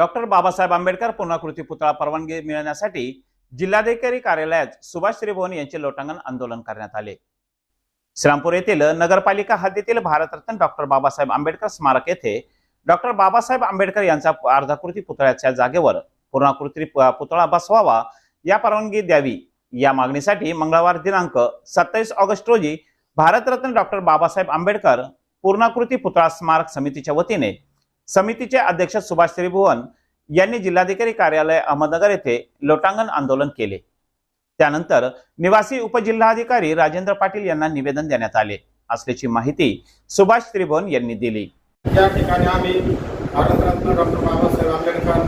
Doctor Babasaheb Ambedkar पूर्णाकृती पुतळा परवानगी मिळवण्यासाठी जिल्हाधिकारी कार्यालयात सुभाष श्रीभवन यांचे लोटांगण आंदोलन करण्यात आले. श्रीरामपूर येथील नगरपालिका हद्दीतील भारतरत्न डॉक्टर बाबासाहेब आंबेडकर स्मारक येथे डॉक्टर बाबासाहेब आंबेडकर यांचा अर्धाकृती पुतळ्याच्या जागेवर पूर्णाकृती पुतळा बसवावा या परवानगी द्यावी या मागणीसाठी मंगळवार दिनांक सत्तावीस ऑगस्ट रोजी भारतरत्न डॉक्टर बाबासाहेब आंबेडकर पूर्णाकृती पुतळा स्मारक समितीच्या वतीने समितीचे अध्यक्ष सुभाष त्रिभुवन यांनी जिल्हाधिकारी कार्यालय अहमदनगर येथे लोटांगण आंदोलन केले. त्यानंतर निवासी उपजिल्हाधिकारी राजेंद्र पाटील यांना निवेदन देण्यात आले असल्याची माहिती सुभाष त्रिभुवन यांनी दिली. या ठिकाणी आम्ही भारतरत्न डॉक्टर बाबासाहेब आंबेडकर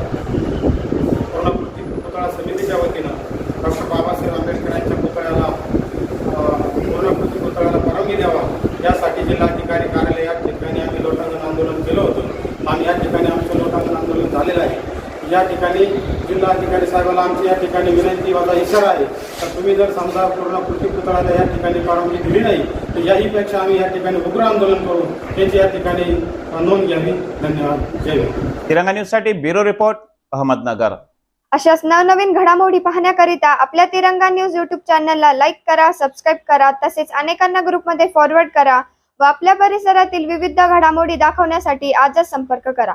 पूर्णकृती पुतळा समितीच्या वतीनं डॉक्टर बाबासाहेब आंबेडकर यांच्या पुतळ्याला अ, पूर्णकृती पुतळ्याला परवानगी द्यावा यासाठी जिल्हाधिकारी कार्यालय या ठिकाणी आम्ही लोटांगण आंदोलन केलं होतं आणि या ठिकाणी आमचं लोटांगण आंदोलन झालेलं आहे. या ठिकाणी जिल्हाधिकारी साहेबाला आमची या ठिकाणी विनंती माझा इशारा आहे. तर तुम्ही जर समजा पूर्णकृती पुतळ्याला या ठिकाणी परवानगी दिली नाही तर याहीपेक्षा आम्ही या ठिकाणी उग्र आंदोलन करू याची या ठिकाणी नोंद घ्यावी. धन्यवाद. जय हिंद. तिरंगा न्यूजसाठी ब्युरो रिपोर्ट अहमदनगर. अशाच नवनवीन घडामोडी पाहण्याकरिता आपल्या तिरंगा न्यूज युट्यूब चॅनलला लाईक करा सबस्क्राईब करा तसेच अनेकांना ग्रुपमध्ये फॉरवर्ड करा व आपल्या परिसरातील विविध घडामोडी दाखवण्यासाठी आजच संपर्क करा.